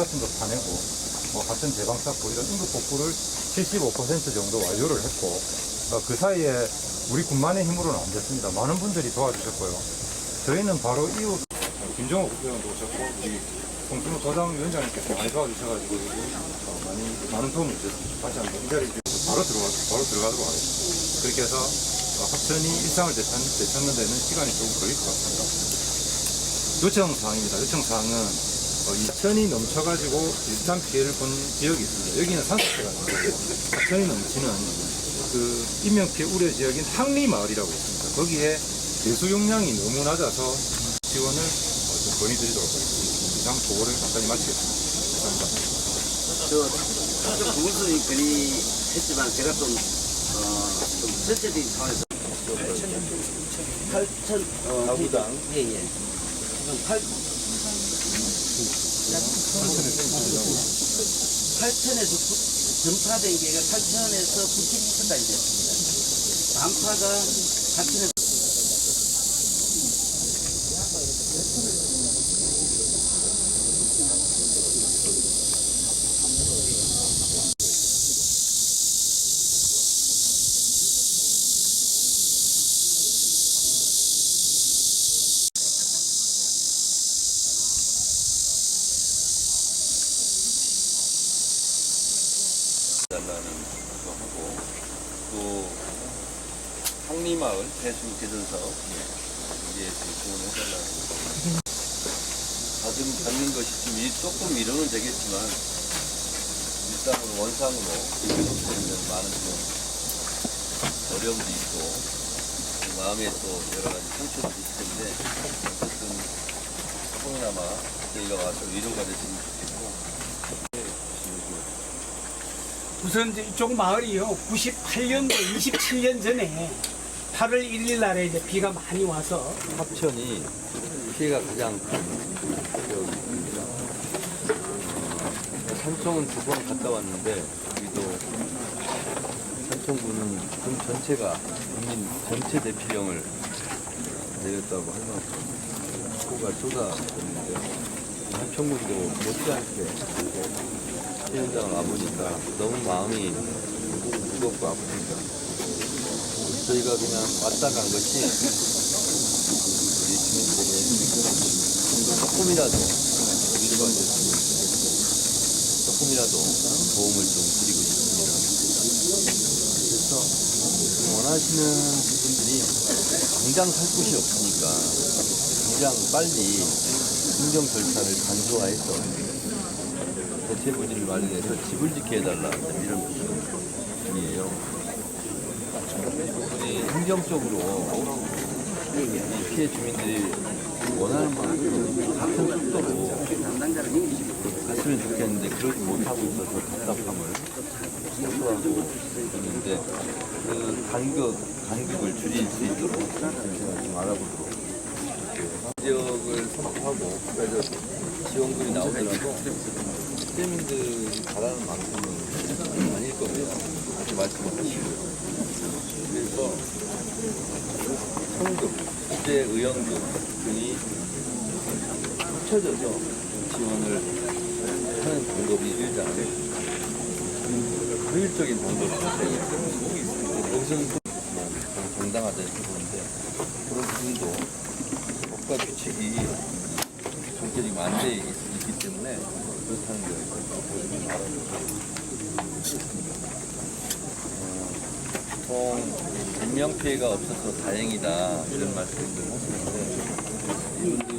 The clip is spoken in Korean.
같은 거 파내고 뭐 하천 제방 쌓고 이런 인구 복구를 75% 정도 완료를 했고 어, 그 사이에 우리 군만의 힘으로는 안 됐습니다. 많은 분들이 도와주셨고요. 저희는 바로 이웃 김정호 국회의원도 오셨고 우리 송준호 도당 위원장님께서 많이 도와주셔가지고 어, 많이 많은 도움을 주셨습니다. 다시 한번 이 자리에 바로 들어가 바로 들어가도록 하겠습니다. 그렇게 해서 어, 합천이 일상을 되찾, 되찾는 데는 시간이 조금 걸릴 것 같습니다. 요청 사항입니다. 요청 사항은 어, 이 하천이 넘쳐가지고 비슷한 피해를 본 지역이 있습니다. 여기는 산사태가 있고 하천이 넘치는 그 인명피해 우려 지역인 항리마을이라고 있습니다. 거기에 배수 용량이 너무 낮아서 지원을 어, 좀 건의드리도록 하겠습니다. 이상 보고를 간단히 마치겠습니다. 감사합니다. 저, 좀 부분순위 건의했지만 제가 좀, 어, 좀 전체적인 상황에서 8천, 어, 가구당. 예, 예. 지금 8, 8천에서 전파된 게 8천에서 9천까지 됐습니다. 단파가 8천에서 달라는 것도 하고 또 항리마을 배수 개선 사업. 이게 지원해달라고 받은 받는 것이 좀 이- 조금 미뤄는 되겠지만 일상으로 원상으로 계속되면 많은 좀 어려움도 있고 그 마음에 또 여러 가지 상처도 있기 때문에 어쨌든 조금이나마 저희가 와서 위로가 됐으면 좋겠고 우선 이쪽 마을이요. 98년도 27년 전에 8월 1일 날에 이제 비가 많이 와서 합천이 피해가 가장 큰 지역입니다. 어, 산청은 두 번 갔다 왔는데 여기도 산청구는 군 전체가 국민 전체 대피령을 내렸다고 할 만큼 폭우가 쏟아졌는데 산청군도 못지않게 현장을 와보니까 너무 마음이 무겁고 아픕니다. 저희가 그냥 왔다 간 것이 우리 주민들에게 조금이라도 좋겠고 조금이라도 도움을 좀 드리고 싶습니다. 그래서 원하시는 분들이 당장 살 곳이 없으니까 당장 빨리 행정 절차를 간소화해서 대체 부지를 마련해서 집을 짓게 해달라 이런 분이에요. 우리 행정적으로 이 피해 주민들이 원하는 만큼 같은 속도로 갔으면 좋겠는데 그러지 못하고 있어서 답답함을 호소하고 있는데 그 간격, 간격을 줄일 수 있도록 좀 알아보도록. 지역을 선포하고 지원금이 나오더라도 시민들이 바라는 만큼은 아닐 겁니다. 그렇게 말씀을 하시고요. 그래서 성금, 국제 의원금 등이 합쳐져서 지원을 하는 방법이 일단 효율적인 방법인데 여기서는 또 뭐, 정당하다 이렇게 보는데 그런 부분도 법과 규칙이 전체적인 안대에 있기 때문에 보시면 알아보고 보통 인명 피해가 없어서 다행이다 이런 말씀들 하시는데